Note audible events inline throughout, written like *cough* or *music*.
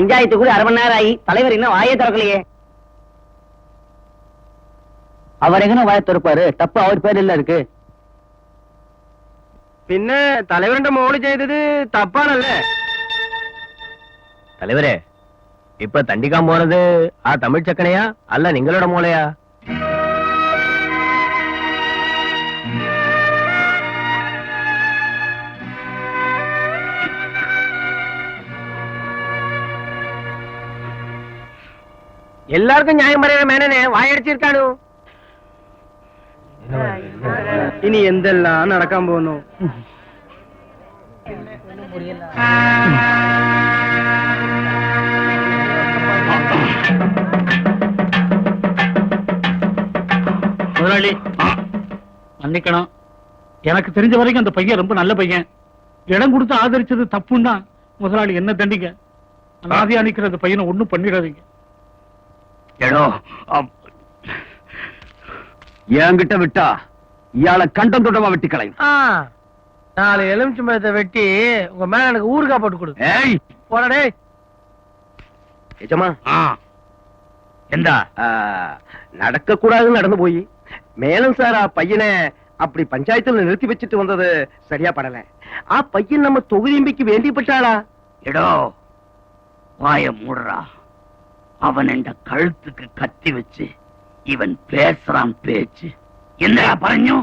பஞ்சாயத்து கூட அரை மணி நேரம் ஆகி தலைவர் இன்னும் வாயை திறக்கலையே. அவர் எங்கன வாயை திறப்பாரு. தப்பு அவர் பேர் இல்ல இருக்கு. பின்ன തലവരുടെ മോള് செய்தது തപ്പാണല്ലേ தலைவரே இப்ப தண்டிக்காம போறது ஆ தமிழ் சக்கனையா அல்ல நீங்களோட மூளையா? എല്ലാവർക്കും ന്യായം പറയുന്ന മേനനെ വായടിച്ചിരിക്കാണു ഇനി എന്തെല്ലാം നടക്കാൻ പോകുന്നു முதலாளி மன்னிக்கணும் எனக்கு தெரிஞ்ச வரைக்கும் அந்த பையன் ரொம்ப நல்ல பையன் இடம் கொடுத்து ஆதரிச்சது தப்புன்னா முதலாளி என்ன தண்டிங்க அனாதையா நிக்கிற அந்த பையனை ஒண்ணும் பண்ணிடாதீங்க ஏடோ என்கிட்ட விட்டா இயால கண்டம் தொட்டமா வெட்டி களையும். நாலு எலுமிச்சம் பழத்தை வெட்டி உங்க மேல எனக்கு ஊருக்கா போட்டு கொடு. ஏய்! போடடே நிஜமா எந்தா? நடக்க கூடாதுன்னு நடந்து போய். மேலும் சாரா பையனை அப்படி பஞ்சாயத்துல நிறுத்தி வச்சுட்டு வந்தது சரியா படல. ஆ பையன் நம்ம தொகுதி தொகுதிம்பிக்கு வேண்டிப்பட்டாளா? எடோ வாய மூடுறா. അവൻ എന്റെ കഴുത്തുക്ക് കത്തി വെച്ച് ഇവൻ പേസറാൻ പേച്ച് എന്താ പറഞ്ഞു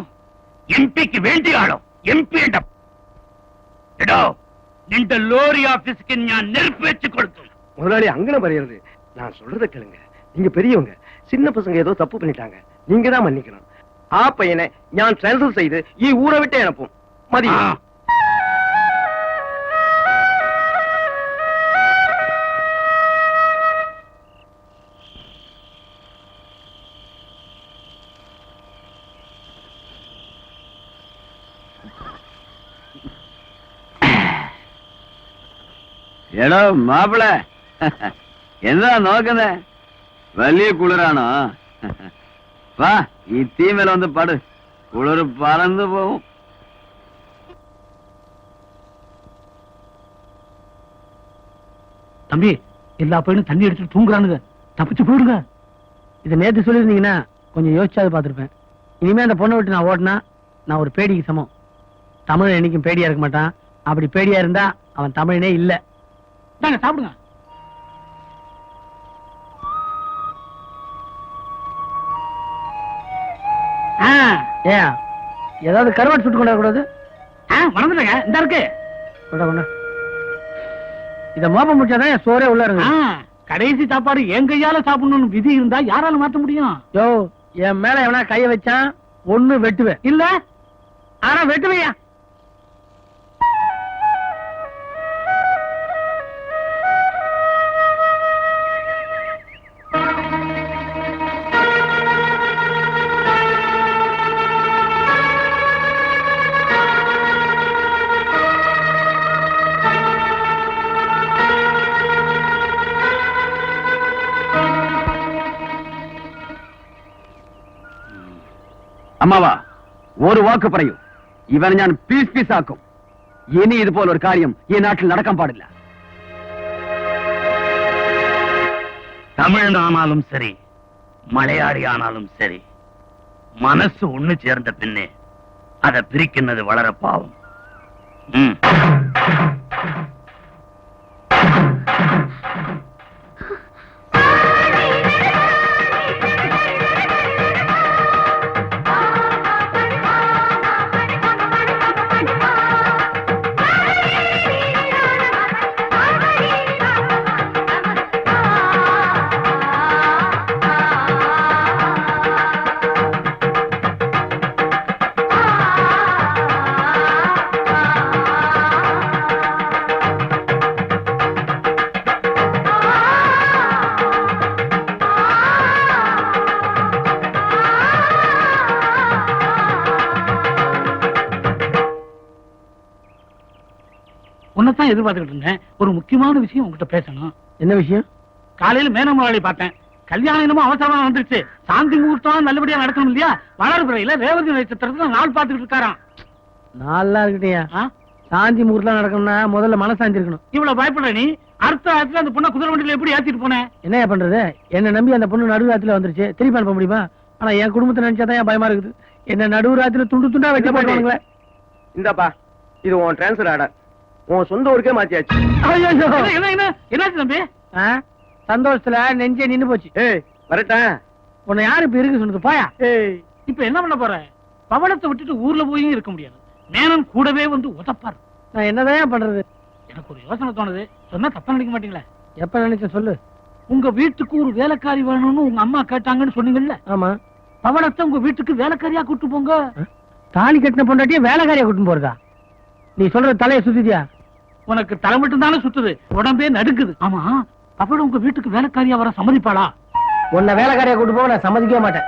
എം പിക്ക് വേണ്ടിയാളോ എം പി എടോ നിന്റെ ലോറി ഓഫീസ്ക്ക് ഞാൻ നെരുപ്പ് വെച്ച് കൊടുത്തു முதலாளி அங்கன பறையிறது நான் சொல்றத கேளுங்க நீங்க பெரியவங்க சின்ன பசங்க ஏதோ தப்பு பண்ணிட்டாங்க நீங்க தான் மன்னிக்கணும் ஆ பையனை ஞான் டிரான்ஸ்ஃபர் செய்து ஈ ஊரை விட்டு அனுப்பும் மதி എടോ മാപ്പിള എന്താ നോക്കുന്നേ വലിയ കുളിരാണോ വാ ഈ തീ മേലെ വന്ന് പട് കുളിർ പറന്നു പോവും தம்பி எல்லா பையனும் தண்ணி அடிச்சுட்டு தூங்குறானுங்க தப்பிச்சு போயிடுங்க இது நேத்து சொல்லிருந்தீங்கன்னா கொஞ்சம் யோசிச்சாது பார்த்திருப்பேன் இனிமே அந்த பொண்ணை விட்டு நான் ஓட்டினா நான் ஒரு பேடிக்கு சமம் தமிழ் என்னைக்கும் பேடியா இருக்க மாட்டான். அப்படி பேடியா இருந்தா அவன் தமிழனே இல்ல. தாங்க சாப்பிடுங்க. ஆ, ஏன்? ஏதாவது கருவாடு சுட்டு கொண்டா கூடாது? ஆ, மறந்துட்டேங்க. இந்த இருக்கு. இத மோப்பம் முடிச்சாதான் சோறே உள்ள இருக்கு கடைசி சாப்பாடு என் கையால சாப்பிடணும்னு விதி இருந்தா யாரால மாத்த முடியும்? யோ என் மேல எவனா கைய வச்சான் ஒண்ணு வெட்டுவேன். இல்ல. ஆனா வெட்டுவையா? അമ്മാവാ ഒരു വാക്ക് പറയൂ ഇവനെ ഞാൻ പീസ് പീസ് ആക്കും ഇനി ഇതുപോലെ ഒരു കാര്യം ഈ നാട്ടിൽ നടക്കാൻ പാടില്ല தமிழனானாலும் சரி மலையாளி ஆனாலும் சரி மனசு ஒண்ணு சேர்ந்த பின்னே அதை பிரிக்கின்றது வளர பாவம் ம். உன்னைத்தான் எதிர்பார்த்துக்கிட்டு இருந்தேன். ஒரு முக்கியமான விஷயம் உங்ககிட்ட பேசணும். என்ன விஷயம்? காலையில மேன முதலாளி பார்த்தேன். கல்யாணம் என்னமோ அவசரமா வந்துருச்சு. சாந்தி முகூர்த்தம் நல்லபடியா நடக்கணும் இல்லையா? வளர்பிறையில ரேவதி நட்சத்திரத்துல நாள் பார்த்துக்கிட்டு இருக்காராம். நல்லா இருக்கட்டியா? சாந்தி முகூர்த்தம் நடக்கணும்னா முதல்ல மனசாந்தி இருக்கணும் இவ்வளவு பயப்படுற நீ? அடுத்த ராத்திரி அந்த பொண்ணை குதிரை வண்டியில எப்படி ஏத்திட்டு போனேன் என்னையா பண்றது? என்ன நம்பி அந்த பொண்ணு நடுராத்திரில வந்துருச்சு. திருப்பி அனுப்ப முடியுமா? ஆனா என் குடும்பத்தை நினைச்சாதான் என் பயமா இருக்குது? என்ன நடுராத்திரில துண்டு துண்டா வெட்டி என்ன? போடுவாங்களே இந்தாப்பா இது உன் டிரான்ஸ்ஃபர் ஆர்டர் உன் சொந்த ஊருக்கே மாத்தியாச்சு. என்னாச்சு தம்பி? சந்தோஷத்துல நெஞ்சே நின்னு போச்சு. ஏய் வரட்டேன் உன்னை யாரு இப்ப இருக்கு சொன்னது? போயா? இப்ப என்ன பண்ண போற? பவளத்தை விட்டுட்டு ஊர்ல போயும் இருக்க முடியாது. மேனன் கூடவே வந்து உதப்பாரு. நான் என்னதான் பண்றது? எனக்கு ஒரு யோசனை தோணுது. சொன்னா தப்பா நினைக்க மாட்டீங்களா? எப்ப நினைச்ச சொல்லு. உங்க வீட்டுக்கு ஒரு வேலைக்காரி வேணும்னு உங்க அம்மா கேட்டாங்கன்னு சொன்னீங்கல்ல? ஆமா. பவளத்தை உங்க வீட்டுக்கு வேலைக்காரியா கூட்டு போங்க? தாலி கட்டின பொண்டாட்டியே வேலைக்காரியா கூட்டின்னு போறதா? நீ சொல்றது தலையை சுத்திட்டியா? உனக்கு தலை மட்டும்தானே சுத்துது? உடம்பே நடுக்குது ஆமா. அவள உங்க வீட்டுக்கு வேலைக்காரியா வர சம்மதிப்பாளா? உன்னை வேலைக்காரியா கூட்டு போக நான் சம்மதிக்கவே மாட்டேன்.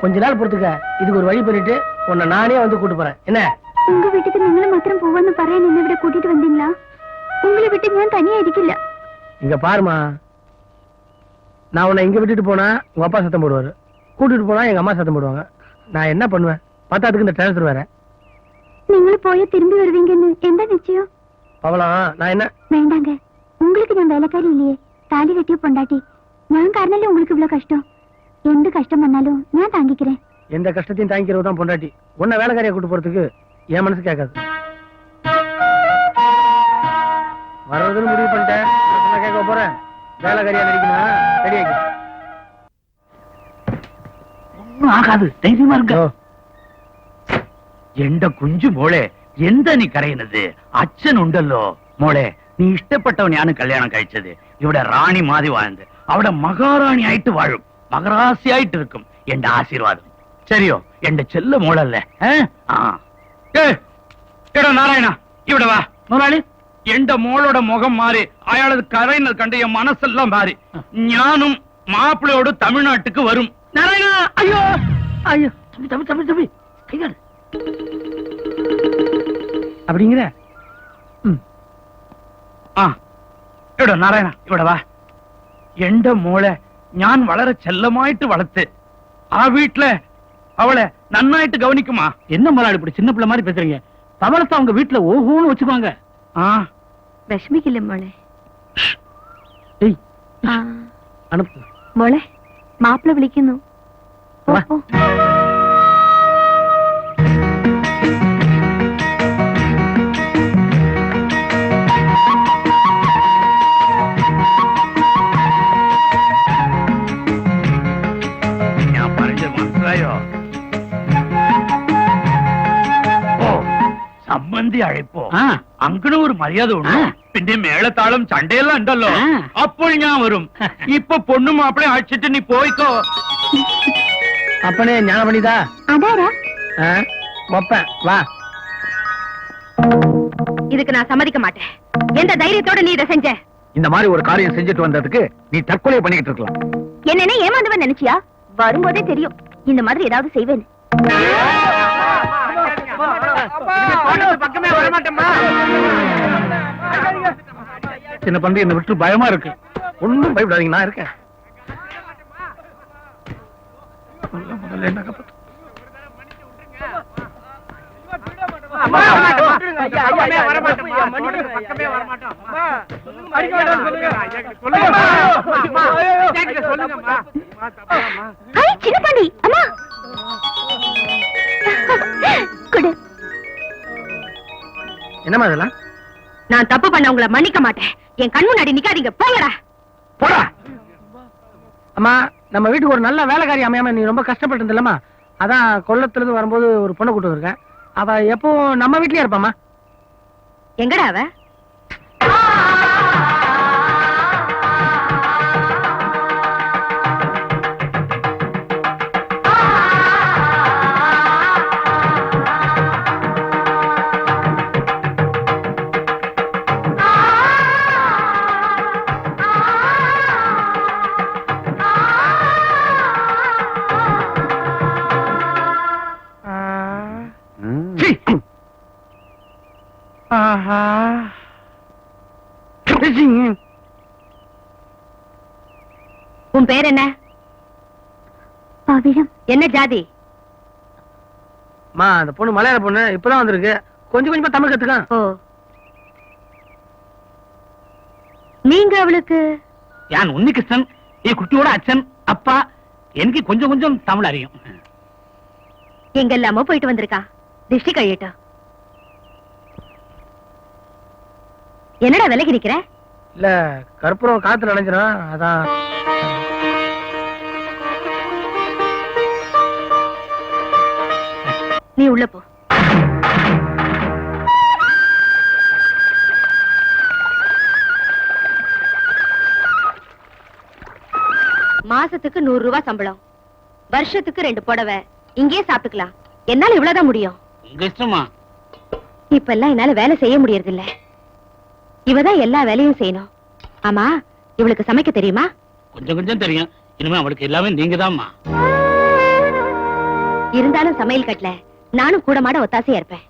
கொஞ்ச நாள் பொறுத்துக்க இதுக்கு ஒரு வழி பண்ணிட்டு உன்னை நானே வந்து கூட்டு போறேன். என்ன? உங்க வீட்டுக்கு நீங்களும் மாத்திரம் போவான்னு பறைய நின்று விட கூட்டிட்டு வந்தீங்களா? உங்களை விட்டு நான் தனியா இருக்கல இங்க பாருமா நான் உன்னை இங்க விட்டுட்டு போனா உங்க அப்பா சத்தம் போடுவாரு. கூட்டிட்டு போனா எங்க அம்மா சத்தம் போடுவாங்க. நான் என்ன பண்ணுவேன்? பார்த்தா அதுக்கு இந்த டிரான்ஸ்ஃபர் வேற. நீங்களும் போய் திரும்பி வருவீங்கன்னு. எந்த நிச்சயம்? அவளாம் நான் என்ன? வேண்டாங்க. உங்களுக்கு நான் வேலைக்காரி இல்லையே. தாலி கட்டிய பொண்டாட்டி. நான் காரணாலே உங்களுக்கு இவ்வளவு கஷ்டம். எந்த கஷ்டம் பண்ணாலும் நான் தாங்கிக்கிறேன். எந்த கஷ்டத்தையும் தாங்கிக்கிறதான் பொண்டாட்டி. உன்னை வேலைக்காரியை கூட்டு போறதுக்கு என் மனசு கேட்காது. வர்றதுன்னு முடிவு பண்ணிட்டேன். கேட்க போறேன். வேலைக்காரியா நடிக்கணுமா? ரெடியாக்கி ஒன்னும் ஆகாது. தைரியமா இருக்க எந்த குஞ்சு போலே எந்த நீ கரையினது? அச்சன் உண்டல்லோ? மோளே நீ இஷ்டப்பட்டவன் யானு கல்யாணம் கழிச்சது? இவட ராணி மாதி வாழ்ந்து அவட மகாராணி ஆயிட்டு வாழும். மகராசி ஆயிட்டு இருக்கும் என் ஆசீர்வாதம். சரியோ என் செல்ல மூழல்ல நாராயணா இவட வா. முதலாளி. எந்த மோளோட முகம் மாறி அயாளது கரையினர் கண்டு என் மனசெல்லாம் மாறி ஞானும் மாப்பிள்ளையோடு தமிழ்நாட்டுக்கு வரும். நாராயணா ஐயோ! ஐயோ தம்பி தம்பி தம்பி தம்பி. கைகாடு அப்படிங்கிற ആ ഇവിടെ നാരായണ ഇവിടെ വാ എന്റെ മോളെ ഞാൻ വളരെ ചെല്ലമായിട്ട് വളർത്ത് ആ വീട്ടിലെ അവളെ നന്നായിട്ട് ഗവനിക്കുമാ என்ன முதலாளி இப்படி சின்ன பிள்ளை மாதிரி பேசுறீங்க பவளத்தை அவங்க வீட்டுல ஓஹோன்னு வச்சுக்குவாங்க ആ വിഷമിക്കില്ല മോളെ ஏய் ആ அனுப்பு മോളെ മാപ്പിള വിളിക്കുന്നു അങ്ങനെ ഒരു മര്യാദ ഉണ്ട് ആ. പിന്നെ മേളത്താളം ചണ്ടയെല്ലാം ഉണ്ടല്ലോ ആ. അപ്പോൾ ഞാൻ വരും ഇപ്പൊ പൊണ്ണും മാപ്പിളെ അഴിച്ചിട്ട് നീ പോയിക്കോ அப்பனே ஞானம் பண்ணிதா അതാരാ வைப்பேன் வா இதுக்கு நான் சம்மதிக்க மாட்டேன் எந்த தைரியத்தோட நீ இதை செஞ்ச இந்த மாதிரி ஒரு காரியம் செஞ்சுட்டு வந்ததுக்கு நீ தற்கொலை பண்ணிக்கிட்டு இருக்கலாம் என்னன்னு ஏமாந்தவன் நினைச்சியா வரும்போதே தெரியும் இந்த மாதிரி ஏதாவது செய்வேன் பக்கமே வரமாட்டேம்மா. சின்ன பண்டி என்னை விட்டு பயமா இருக்கு. ஒண்ணும் பயப்படாதீங்க நான் இருக்கேன். ஐ, சின்ன பாண்டி அம்மா. குடு. என்னம்மா இதெல்லாம்? நான் தப்பு பண்ண உங்களை மன்னிக்க மாட்டேன். என் கண் முன்னாடி நிக்காதீங்க. போங்கடா. போடா. அம்மா நம்ம வீட்டுக்கு ஒரு நல்ல வேலைக்காரி அமையாம நீ ரொம்ப கஷ்டப்பட்டு இருந்தல்லம்மா அதான் கொல்லத்துல இருந்து வரும்போது ஒரு பொண்ணை கூட்டு வந்திருக்கேன். அவ எப்பவும் நம்ம வீட்லயே இருப்பாம்மா. எங்கடா அவ? உன் பேர் என்ன? பவிழம் என்ன ஜாதி? மா அந்த பொண்ணு மலையாள பொண்ணு இப்பதான் வந்திருக்கு. கொஞ்சம் கொஞ்சமா தமிழ் கத்துக்க நீங்க அவளுக்கு? யான் உன்னிகிருஷ்ணன் என் குட்டியோட அச்சன் அப்பா எனக்கு கொஞ்சம் கொஞ்சம் தமிழ் அறியும். எங்க எங்கெல்லாமோ போயிட்டு வந்திருக்கா. திருஷ்டி கழியட்டா என்னடா விலகி நிக்கிற இல்ல கற்பூரம் காத்துல அடைஞ்சிடும் அதான். நீ உள்ள போ. மாசத்துக்கு நூறு ரூபாய் சம்பளம். வருஷத்துக்கு ரெண்டு புடவை. இங்கேயே சாப்பிட்டுக்கலாம். என்னால இவ்வளவுதான் முடியும். உங்க இஷ்டமா? இப்ப எல்லாம் என்னால வேலை செய்ய முடியறது இல்ல இவதான் எல்லா வேலையும் செய்யணும். ஆமா இவளுக்கு சமைக்க தெரியுமா? கொஞ்சம் கொஞ்சம் தெரியும். இனிமே அவளுக்கு எல்லாமே நீங்க இருந்தாலும் சமையல் கட்டல நானும் கூட மாட ஒத்தாசையா இருப்பேன்.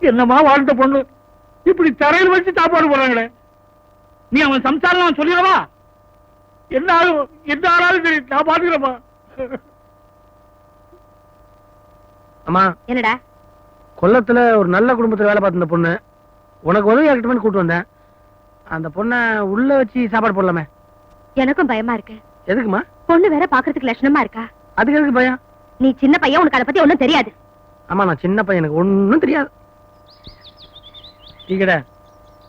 என்னமா வாழ்ந்த பொண்ணு? இப்படி தரையில் வச்சு சாப்பாடு போறாங்களே நீ அவன் சம்சாரம் நான் சொல்லிடவா? என்ன ஆகும் என்ன ஆனாலும் சரி நான் பாத்துக்கிறேம்மா. அம்மா. என்னடா? கொல்லத்துல ஒரு நல்ல குடும்பத்துல வேலை பார்த்த பொண்ணு. உனக்கு உதவி இருக்கட்டும்னு கூட்டு வந்தேன். அந்த பொண்ணை உள்ள வச்சு சாப்பாடு போடலாமே. எனக்கும் பயமா இருக்கு. எதுக்குமா பொண்ணு வேற பாக்குறதுக்கு லட்சணமா இருக்கா? அதுக்கு எதுக்கு பயம்? நீ சின்ன பையன் உனக்கு அதை பத்தி ஒண்ணும் தெரியாது. ஆமா நான் சின்ன பையன் எனக்கு ஒண்ணும் தெரியாது. டீக்கட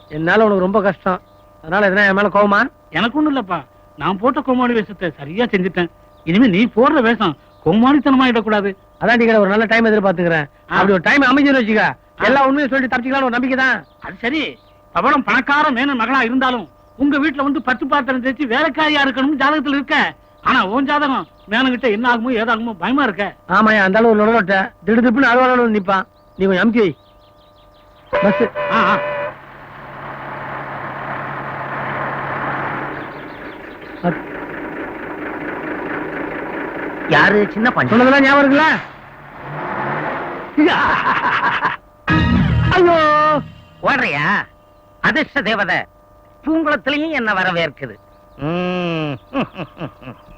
என்னால உனக்கு ரொம்ப கஷ்டம். அதனால எதனா என் மேல கோவமா? எனக்கு ஒண்ணும் இல்லப்பா. நான் போட்ட கோமாளி வேஷத்தை சரியா செஞ்சுட்டேன். இனிமே நீ போடுற வேஷம் கோமாளித்தனமா இடக்கூடாது. அதான் டீக்கட ஒரு நல்ல டைம் எதிர்பார்த்துக்கிறேன். அப்படி ஒரு டைம் அமைஞ்சுன்னு வச்சுக்க. எல்லா உண்மையும் சொல்லிட்டு தப்பிச்சுக்கலாம் ஒரு நம்பிக்கை தான். அது சரி. பவளம் பணக்கார மேனன் மகளா இருந்தாலும் உங்க வீட்டுல வந்து பத்து பாத்திரம் தேய்ச்சி வேலைக்காரியா இருக்கணும்னு ஜாதகத்துல இருக்க. ஆனா உன் ஜாதகம் மேனங்கிட்ட என்ன ஆகுமோ ஏதாகுமோ பயமா இருக்க. ஆமாயா அந்த அளவு நுழைட்ட திடு திப்புன்னு அலுவலகம் நிப்பான். நீ கொஞ்சம் அமுக்கி பஸ். ஆ, யாரு? சின்ன பஞ்சம் சொன்னதெல்லாம் ஞாபகம் இருக்குல்ல? *laughs* ஐயோ ஓடுறியா? அதிர்ஷ்ட தேவதை பூங்குளத்திலையும் என்ன வரவேற்குது. *laughs*